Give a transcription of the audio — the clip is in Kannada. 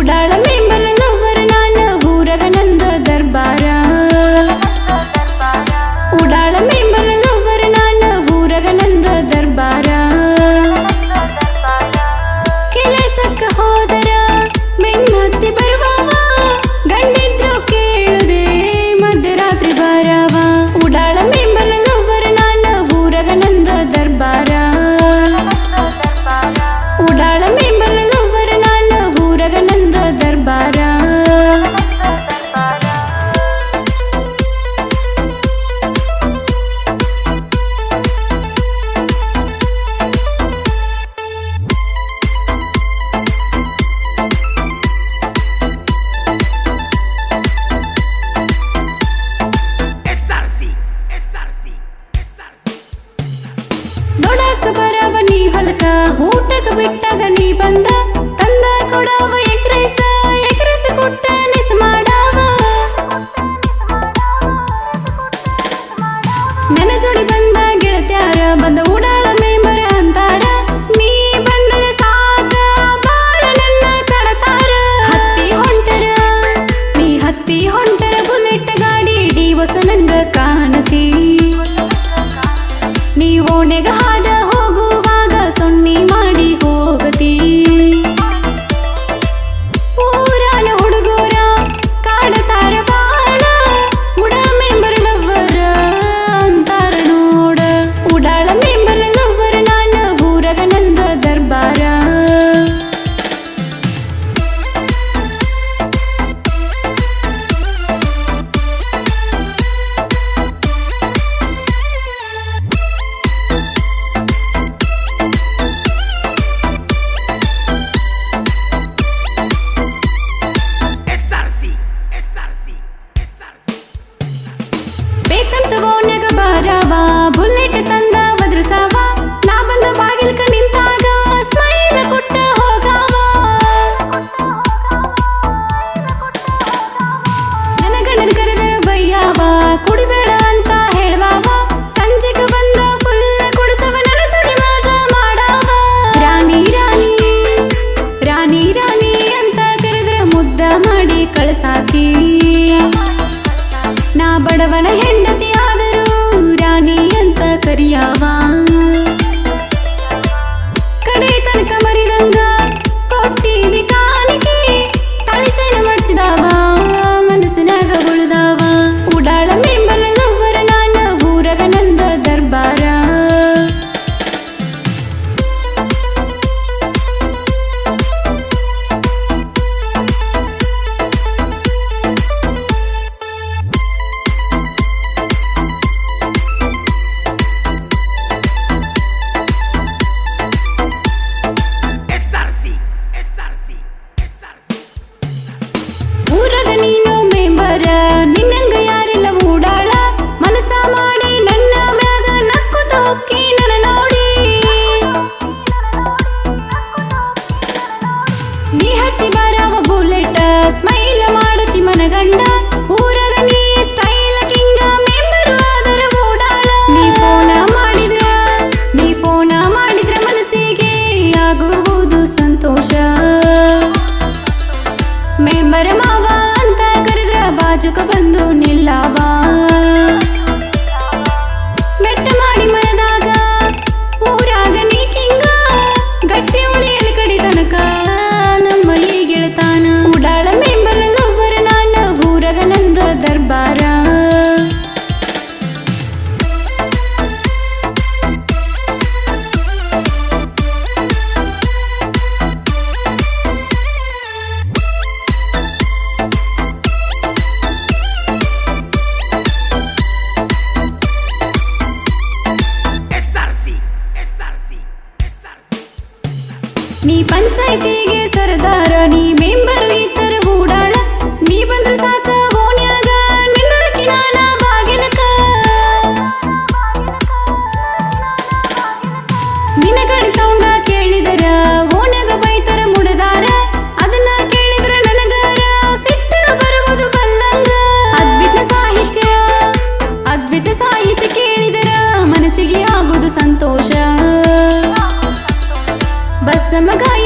குடாளம் ನೋಡಾಕ ಬರವ ನೀ ಹೊಲಕ, ಊಟಕ ಬಿಟ್ಟಾಗ ನೀ ಬಂದ, ತಂದ ಕೊಡವ ಎಕ್ರೈಸ ಎಕ್ರೈಸ ಕೊಟ್ಟ ನೆಸ ಮಾಡ ಕರಿಯಾವಾ ನೀ ಪಂಚಾಯ್ತಿಗೆ ಸರ್ದಾರ ನೀ ಮೆಂಬರು ಇತರ ಓಡಾಳ ನೀ ಬಂದ್ರೆ ಸಾಕ. 怎么可以